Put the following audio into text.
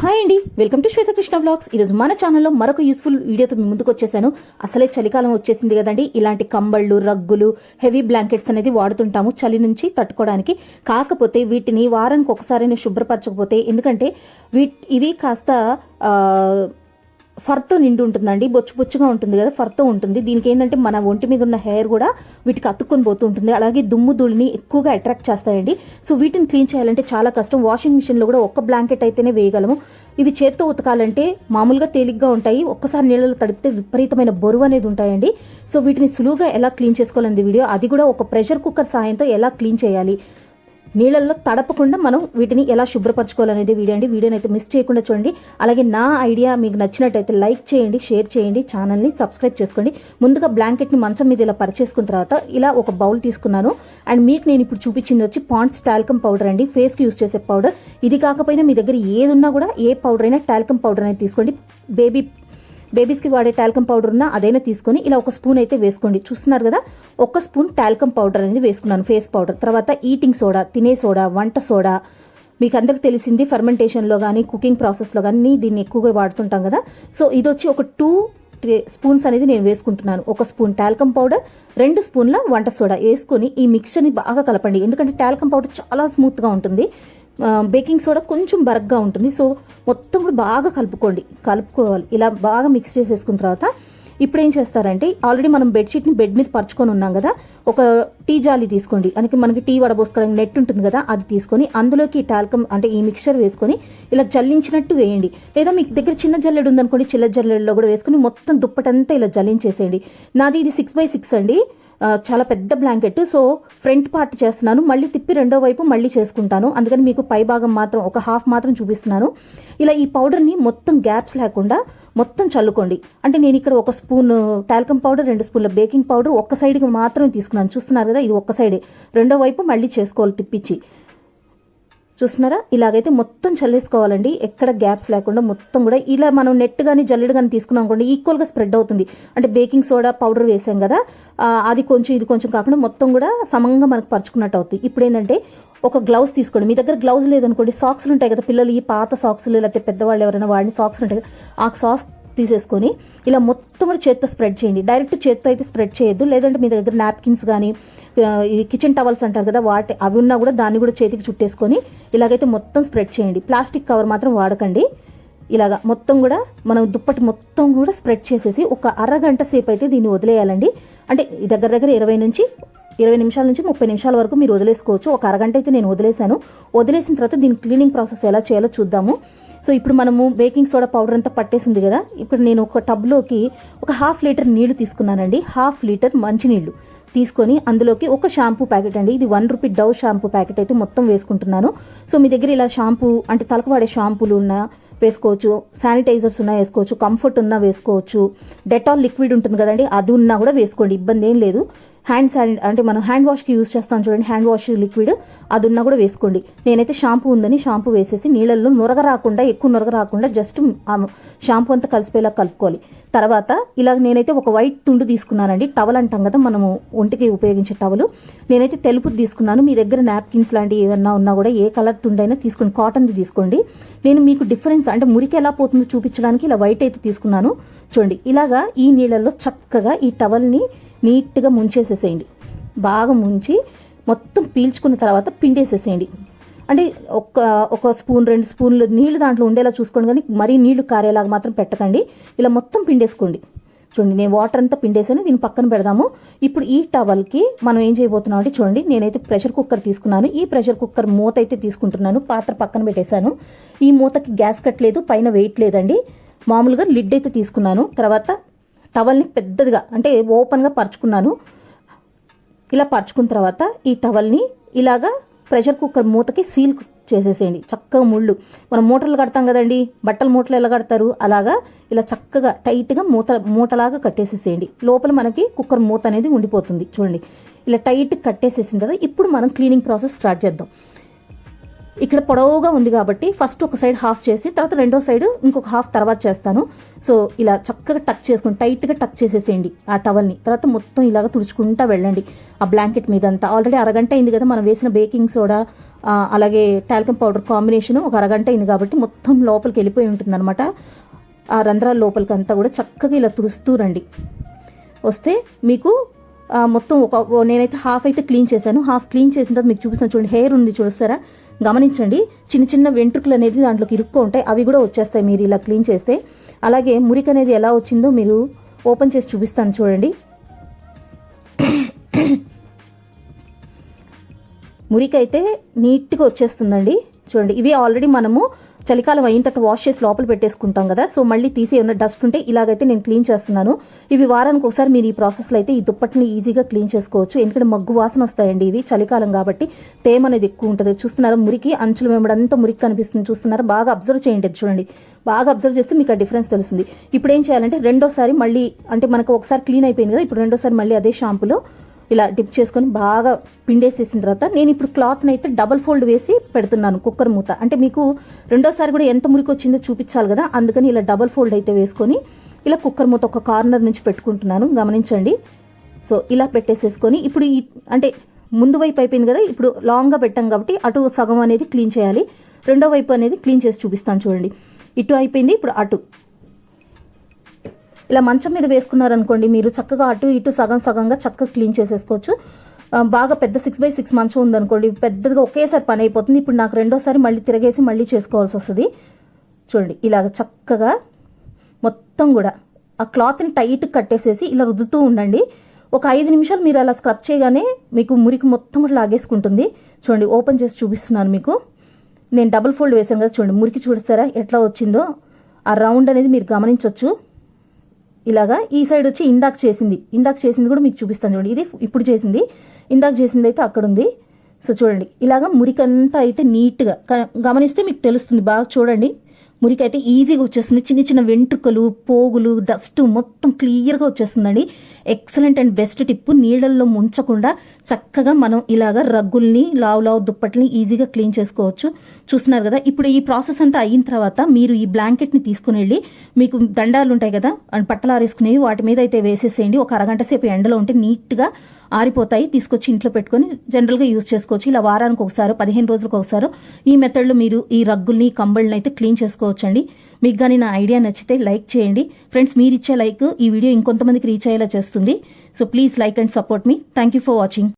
Hi అండి welcome to Swetha Krishna blogs ఈరోజు మన ఛానల్లో మరొక యూస్ఫుల్ వీడియోతో మీ ముందుకు వచ్చేసాను. అసలే చలికాలం వచ్చేసింది కదండి. ఇలాంటి కంబళ్ళు రగ్గులు హెవీ బ్లాంకెట్స్ అనేది వాడుతుంటాము చలి నుంచి తట్టుకోవడానికి. కాకపోతే వీటిని వారానికి ఒకసారైనా శుభ్రపరచకపోతే ఎందుకంటే వీట్ ఇవి కాస్త ఫర్తో నిండి ఉంటుందండి. బొచ్చు బొచ్చుగా ఉంటుంది కదా ఫర్తో ఉంటుంది. దీనికి ఏంటంటే మన ఒంటి మీద ఉన్న హెయిర్ కూడా వీటికి అతుక్కొని పోతూ ఉంటుంది. అలాగే దుమ్ము ధూళిని ఎక్కువగా అట్రాక్ట్ చేస్తాయండి. సో వీటిని క్లీన్ చేయాలంటే చాలా కష్టం. వాషింగ్ మిషన్లో కూడా ఒక్క బ్లాంకెట్ అయితేనే వేయగలము. ఇవి చేత్తో ఉతకాలంటే మామూలుగా తేలిగ్గా ఉంటాయి. ఒక్కసారి నీళ్ళలో తడిపితే విపరీతమైన బరువు అనేది ఉంటాయండి. సో వీటిని సులువుగా ఎలా క్లీన్ చేసుకోవాలనేది వీడియో. అది కూడా ఒక ప్రెషర్ కుక్కర్ సాయంతో ఎలా క్లీన్ చేయాలి. నీళ్ళల్లో తడపకుండా మనం వీటిని ఎలా శుభ్రపరచుకోవాలనేది వీడియో అండి. వీడియోని అయితే మిస్ చేయకుండా చూడండి. అలాగే నా ఐడియా మీకు నచ్చినట్టయితే లైక్ చేయండి షేర్ చేయండి ఛానల్ని సబ్స్క్రైబ్ చేసుకోండి. ముందుగా బ్లాంకెట్ని మంచం మీద ఇలా పరిచేసుకున్న తర్వాత ఇలా ఒక బౌల్ తీసుకున్నాను. అండ్ మీకు నేను ఇప్పుడు చూపించింది వచ్చి పాండ్స్ టాల్కమ్ పౌడర్ అండి. ఫేస్కి యూస్ చేసే పౌడర్. ఇది కాకపోయినా మీ దగ్గర ఏది ఉన్నా కూడా ఏ పౌడర్ అయినా టాల్కమ్ పౌడర్ అనేది తీసుకోండి. బేబీ బేబీస్కి వాడే టాల్కమ్ పౌడర్ ఉన్నా అదైనా తీసుకొని ఇలా ఒక స్పూన్ అయితే వేసుకోండి. చూస్తున్నారు కదా? ఒక స్పూన్ టాల్కమ్ పౌడర్ అనేది వేసుకున్నాను ఫేస్ పౌడర్. తర్వాత ఈటింగ్ సోడా తినే సోడా వంట సోడా. మీకు అందరికి తెలిసింది ఫర్మెంటేషన్లో కానీ కుకింగ్ ప్రాసెస్లో కానీ దీన్ని ఎక్కువగా వాడుతుంటాం కదా? సో ఇది వచ్చి ఒక టూ స్పూన్స్ అనేది నేను వేసుకుంటున్నాను. ఒక స్పూన్ టాల్కమ్ పౌడర్ రెండు స్పూన్ల వంట సోడా. వేసుకొని ఈ మిక్చర్ని బాగా కలపండి. ఎందుకంటే టాల్కమ్ పౌడర్ చాలా స్మూత్గా ఉంటుంది. బేకింగ్ సోడా కొంచెం బరగ్గా ఉంటుంది. సో మొత్తం కూడా బాగా కలుపుకోండి. కలుపుకోవాలి. ఇలా బాగా మిక్స్ చేసేసుకున్న తర్వాత ఇప్పుడు ఏం చేస్తారంటే ఆల్రెడీ మనం బెడ్షీట్ని బెడ్ మీద పరుచుకొని ఉన్నాం కదా ఒక టీ జాలి తీసుకోండి. మనకి మనకి టీ వడబోసుకోవడానికి నెట్ ఉంటుంది కదా అది తీసుకొని అందులోకి టాల్కమ్ అంటే ఈ మిక్చర్ వేసుకొని ఇలా జల్లించినట్టు వేయండి. లేదా మీకు దగ్గర చిన్న జల్లెడు ఉందనుకోండి చిన్న జల్లెడలో కూడా వేసుకొని మొత్తం దుప్పటంతా ఇలా జల్లించేసేయండి. నాది ఇది సిక్స్ బై సిక్స్ అండి. చాలా పెద్ద బ్లాంకెట్. సో ఫ్రంట్ పార్ట్ చేస్తున్నాను. మళ్ళీ తిప్పి రెండో వైపు మళ్ళీ చేసుకుంటాను. అందుకని మీకు పై భాగం మాత్రం ఒక హాఫ్ మాత్రం చూపిస్తున్నాను. ఇలా ఈ పౌడర్ని మొత్తం గ్యాప్స్ లేకుండా మొత్తం చల్లుకోండి. అంటే నేను ఇక్కడ ఒక స్పూన్ టాల్కమ్ పౌడర్ రెండు స్పూన్ల బేకింగ్ పౌడర్ ఒక్క సైడ్కి మాత్రమే తీసుకున్నాను. చూస్తున్నారు కదా ఇది ఒక్క సైడే. రెండో వైపు మళ్ళీ చేసుకోవాలి తిప్పించి. చూస్తున్నారా? ఇలాగైతే మొత్తం చల్లేసుకోవాలండి. ఎక్కడ గ్యాప్స్ లేకుండా మొత్తం కూడా ఇలా మనం నెట్ కానీ జల్లెడు కానీ తీసుకున్నాం అనుకోండి ఈక్వల్గా స్ప్రెడ్ అవుతుంది. అంటే బేకింగ్ సోడా పౌడర్ వేసాం కదా అది కొంచెం ఇది కొంచెం కాకుండా మొత్తం కూడా సమంగా మనకు పరుచుకున్నట్టు అవుతుంది. ఇప్పుడు ఏంటంటే ఒక గ్లౌస్ తీసుకోండి. మీ దగ్గర గ్లౌజ్ లేదనుకోండి సాక్స్లు ఉంటాయి కదా పిల్లలు ఈ పాత సాక్స్లు లేకపోతే పెద్దవాళ్ళు ఎవరైనా వాడిని సాక్స్లు ఉంటాయి కదా ఆ సాక్స్ తీసేసుకొని ఇలా మొత్తం కూడా చేత్తో స్ప్రెడ్ చేయండి. డైరెక్ట్ చేత్తో అయితే స్ప్రెడ్ చేయొద్దు. లేదంటే మీ దగ్గర నాప్కిన్స్ కానీ ఈ కిచెన్ టవల్స్ అంటారు కదా వాటి అవి ఉన్నా కూడా దాన్ని కూడా చేతికి చుట్టేసుకొని ఇలాగైతే మొత్తం స్ప్రెడ్ చేయండి. ప్లాస్టిక్ కవర్ మాత్రం వాడకండి. ఇలాగా మొత్తం కూడా మనం దుప్పటి మొత్తం కూడా స్ప్రెడ్ చేసేసి ఒక అరగంట సేపు అయితే దీన్ని వదిలేయాలండి. అంటే దగ్గర దగ్గర ఇరవై నుంచి ఇరవై నిమిషాల నుంచి ముప్పై నిమిషాల వరకు మీరు వదిలేసుకోవచ్చు. ఒక అరగంట అయితే నేను వదిలేశాను. వదిలేసిన తర్వాత దీని క్లీనింగ్ ప్రాసెస్ ఎలా చేయాలో చూద్దాము. సో ఇప్పుడు మనము బేకింగ్ సోడా పౌడర్ అంతా పట్టేసింది కదా. ఇప్పుడు నేను ఒక టబ్లోకి ఒక హాఫ్ లీటర్ నీళ్ళు తీసుకున్నానండి. హాఫ్ లీటర్ మంచినీళ్ళు తీసుకొని అందులోకి ఒక షాంపూ ప్యాకెట్ అండి. ఇది one rupee Dove shampoo packet అయితే మొత్తం వేసుకుంటున్నాను. సో మీ దగ్గర ఇలా షాంపూ అంటే తలకు వాడే షాంపూలు ఉన్నా వేసుకోవచ్చు. శానిటైజర్స్ ఉన్నా వేసుకోవచ్చు. కంఫర్ట్ ఉన్నా వేసుకోవచ్చు. డెటాల్ లిక్విడ్ ఉంటుంది కదండి అది ఉన్నా కూడా వేసుకోండి. ఇబ్బంది ఏం లేదు. హ్యాండ్ శాని అంటే మనం హ్యాండ్ వాష్కి యూస్ చేస్తాం చూడండి హ్యాండ్ వాష్ లిక్విడ్ అది ఉన్నా కూడా వేసుకోండి. నేనైతే షాంపూ ఉందని షాంపూ వేసేసి నీళ్ళల్లో నురగ రాకుండా ఎక్కువ నురగ రాకుండా జస్ట్ షాంపూ అంతా కలిసిపోయేలా కలుపుకోవాలి. తర్వాత ఇలా నేనైతే ఒక వైట్ తుండు తీసుకున్నానండి. టవల్ అంటాం కదా మనము ఒంటికి ఉపయోగించే టవలు నేనైతే తెలుపు తీసుకున్నాను. మీ దగ్గర నాప్కిన్స్ లాంటివి ఏమన్నా ఉన్నా కూడా ఏ కలర్ తుండైనా తీసుకోండి. కాటన్ది తీసుకోండి. నేను మీకు డిఫరెన్స్ అంటే మురికి ఎలా పోతుందో చూపించడానికి ఇలా వైట్ అయితే తీసుకున్నాను. చూడండి ఇలాగా ఈ నీళ్ళల్లో చక్కగా ఈ టవల్ని నీట్గా ముంచేసేసేయండి. బాగా ముంచి మొత్తం పీల్చుకున్న తర్వాత పిండేసేసేయండి. అంటే ఒక ఒక స్పూన్ రెండు స్పూన్లు నీళ్ళు దాంట్లో ఉండేలా చూసుకోండి కానీ మరీ నీళ్ళు కారేలాగా మాత్రం పెట్టకండి. ఇలా మొత్తం పిండేసుకోండి. చూడండి నేను వాటర్ అంతా పిండేసాను దీన్ని పక్కన పెడదాము. ఇప్పుడు ఈ టవల్కి మనం ఏం చేయబోతున్నాం అంటే చూడండి నేనైతే ప్రెషర్ కుక్కర్ తీసుకున్నాను. ఈ ప్రెషర్ కుక్కర్ మూత అయితే తీసుకుంటున్నాను పాత్ర పక్కన పెట్టేశాను. ఈ మూతకి గ్యాస్ కట్టలేదు పైన వెయిట్ లేదండి. మామూలుగా లిడ్ అయితే తీసుకున్నాను. తర్వాత టవల్ని పెద్దదిగా అంటే ఓపెన్గా పరుచుకున్నాను. ఇలా పరుచుకున్న తర్వాత ఈ టవల్ని ఇలాగా ప్రెషర్ కుక్కర్ మూతకి సీల్ చేసేసేయండి. చక్కగా ముళ్ళు. మనం మూటలు కడతాం కదండి బట్టల మూటలు ఎలా కడతారు? అలాగా ఇలా చక్కగా టైట్గా మూత మూటలాగా కట్టేసేసేయండి. లోపల మనకి కుక్కర్ మూత అనేది ఉండిపోతుంది. చూడండి. ఇలా టైట్ కట్టేసేసింది కదా ఇప్పుడు మనం క్లీనింగ్ ప్రాసెస్ స్టార్ట్ చేద్దాం. ఇక్కడ పొడవుగా ఉంది కాబట్టి ఫస్ట్ ఒక సైడ్ హాఫ్ చేసి తర్వాత రెండో సైడ్ ఇంకొక హాఫ్ తర్వాత చేస్తాను. సో ఇలా చక్కగా టక్ చేసుకుని టైట్గా టక్ చేసేసేయండి ఆ టవల్ని తర్వాత మొత్తం ఇలాగ తుడుచుకుంటా వెళ్ళండి. ఆ బ్లాంకెట్ మీద అంతా ఆల్రెడీ అరగంట అయింది కదా మనం వేసిన బేకింగ్ సోడా అలాగే టాల్కమ్ పౌడర్ కాంబినేషన్ ఒక అరగంట అయింది కాబట్టి మొత్తం లోపలికి వెళ్ళిపోయి ఉంటుందన్నమాట. ఆ రంధ్రాల లోపలికి అంతా కూడా చక్కగా ఇలా తుడుస్తూ రండి. వస్తే మీకు మొత్తం ఒక నేనైతే హాఫ్ అయితే క్లీన్ చేశాను. హాఫ్ క్లీన్ చేసిన తర్వాత మీకు చూపిస్తాను. చూడండి హెయిర్ ఉంది చూస్తారా గమనించండి చిన్న చిన్న వెంట్రుకలు అనేది దాంట్లోకి ఇరుక్కు ఉంటాయి అవి కూడా వచ్చేస్తాయి మీరు ఇలా క్లీన్ చేస్తే. అలాగే మురికి అనేది ఎలా వచ్చిందో మీరు ఓపెన్ చేసి చూపిస్తాను చూడండి. మురికైతే నీట్గా వచ్చేస్తుందండి. చూడండి ఇవి ఆల్రెడీ మనము చలికాలం అయిన తర్వాత వాష్ చేసి లోపల పెట్టేసుకుంటాం కదా. సో మళ్ళీ తీసి ఏమైనా డస్ట్ ఉంటే ఇలాగైతే నేను క్లీన్ చేస్తున్నాను. ఇవి వారానికి ఒకసారి మీరు ఈ ప్రాసెస్లో అయితే ఈ దుప్పటిని ఈజీగా క్లీన్ చేసుకోవచ్చు. ఎందుకంటే మగ్గు వాసన వస్తాయండి ఇవి చలికాలం కాబట్టి. తేమ అనేది ఎక్కువ ఉంటుంది. చూస్తున్నారా మురికి అంచులు వెంబడంతా మురికి కనిపిస్తుంది. చూస్తున్నారా బాగా అబ్జర్వ్ చేయండి చూడండి. బాగా అబ్జర్వ్ చేస్తే మీకు ఆ డిఫరెన్స్ తెలుస్తుంది. ఇప్పుడు ఏం చేయాలంటే రెండోసారి మళ్ళీ అంటే మనకు ఒకసారి క్లీన్ అయిపోయింది కదా ఇప్పుడు రెండోసారి మళ్ళీ అదే షాంపులో ఇలా డిప్ చేసుకొని బాగా పిండేసేసిన తర్వాత నేను ఇప్పుడు క్లాత్ని అయితే డబల్ ఫోల్డ్ వేసి పెడుతున్నాను కుక్కర్ మూత. అంటే మీకు రెండోసారి కూడా ఎంత మురికి వచ్చిందో చూపించాలి కదా అందుకని ఇలా డబల్ ఫోల్డ్ అయితే వేసుకొని ఇలా కుక్కర్ మూత ఒక కార్నర్ నుంచి పెట్టుకుంటున్నాను గమనించండి. సో ఇలా పెట్టేసేసుకొని ఇప్పుడు ఈ అంటే ముందు వైపు అయిపోయింది కదా ఇప్పుడు లాంగ్గా పెట్టాం కాబట్టి అటు సగం అనేది క్లీన్ చేయాలి రెండో వైపు అనేది క్లీన్ చేసి చూపిస్తాను చూడండి. ఇటు అయిపోయింది ఇప్పుడు అటు. ఇలా మంచం మీద వేసుకున్నారనుకోండి మీరు చక్కగా అటు ఇటు సగం సగంగా చక్కగా క్లీన్ చేసేసుకోవచ్చు. బాగా పెద్ద సిక్స్ బై సిక్స్ మంచం ఉందనుకోండి పెద్దగా ఒకేసారి పని అయిపోతుంది. ఇప్పుడు నాకు రెండోసారి మళ్ళీ తిరగేసి మళ్ళీ చేసుకోవాల్సి వస్తుంది. చూడండి ఇలాగ చక్కగా మొత్తం కూడా ఆ క్లాత్ని టైట్ కట్టేసేసి ఇలా రుద్దుతూ ఉండండి. ఒక ఐదు నిమిషాలు మీరు అలా స్క్రబ్ చేయగానే మీకు మురికి మొత్తం కూడా లాగేసుకుంటుంది. చూడండి ఓపెన్ చేసి చూపిస్తున్నాను మీకు. నేను డబుల్ ఫోల్డ్ వేసాను కదా చూడండి మురికి చూస్తారా ఎట్లా వచ్చిందో. ఆ రౌండ్ అనేది మీరు గమనించవచ్చు ఇలాగా ఈ సైడ్ వచ్చి ఇందాక చేసింది. ఇందాక చేసింది కూడా మీకు చూపిస్తాను చూడండి. ఇది ఇప్పుడు చేసింది. ఇందాక చేసింది అయితే అక్కడ ఉంది. సో చూడండి. ఇలాగా మురికంతా అయితే నీట్గా క- గమనిస్తే మీకు తెలుస్తుంది. బాగా చూడండి. మురికైతే ఈజీగా వచ్చేస్తుంది. చిన్న చిన్న వెంట్రుకలు పోగులు డస్ట్ మొత్తం క్లియర్గా వచ్చేస్తుందండి. ఎక్సలెంట్ అండ్ బెస్ట్ టిప్పు నీళ్ళల్లో ముంచకుండా చక్కగా మనం ఇలాగా రగ్గుల్ని లావు లావు దుప్పట్ని ఈజీగా క్లీన్ చేసుకోవచ్చు. చూస్తున్నారు కదా ఇప్పుడు ఈ ప్రాసెస్ అంతా అయిన తర్వాత మీరు ఈ బ్లాంకెట్ని తీసుకుని వెళ్ళి మీకు దండాలు ఉంటాయి కదా అండ్ పట్టలారేసుకునేవి వాటి మీద అయితే వేసేసేయండి. ఒక అరగంట సేపు ఎండలో ఉంటే నీట్గా ఆరిపోతాయి తీసుకొచ్చి ఇంట్లో పెట్టుకొని జనరల్గా యూజ్ చేసుకోవచ్చు. ఇలా వారానికి ఒకసారి పదిహేను రోజులకు ఒకసారి ఈ మెథడ్లో మీరు ఈ రగ్గుల్ని కంబళ్ళని అయితే క్లీన్ చేసుకోవచ్చండి. మీకు కానీ నా ఐడియా నచ్చితే లైక్ చేయండి. ఫ్రెండ్స్ మీరు ఇచ్చే లైక్ ఈ వీడియో ఇంకొంతమందికి రీచ్ అయ్యేలా చేస్తుంది. So please like and support me. Thank you for watching.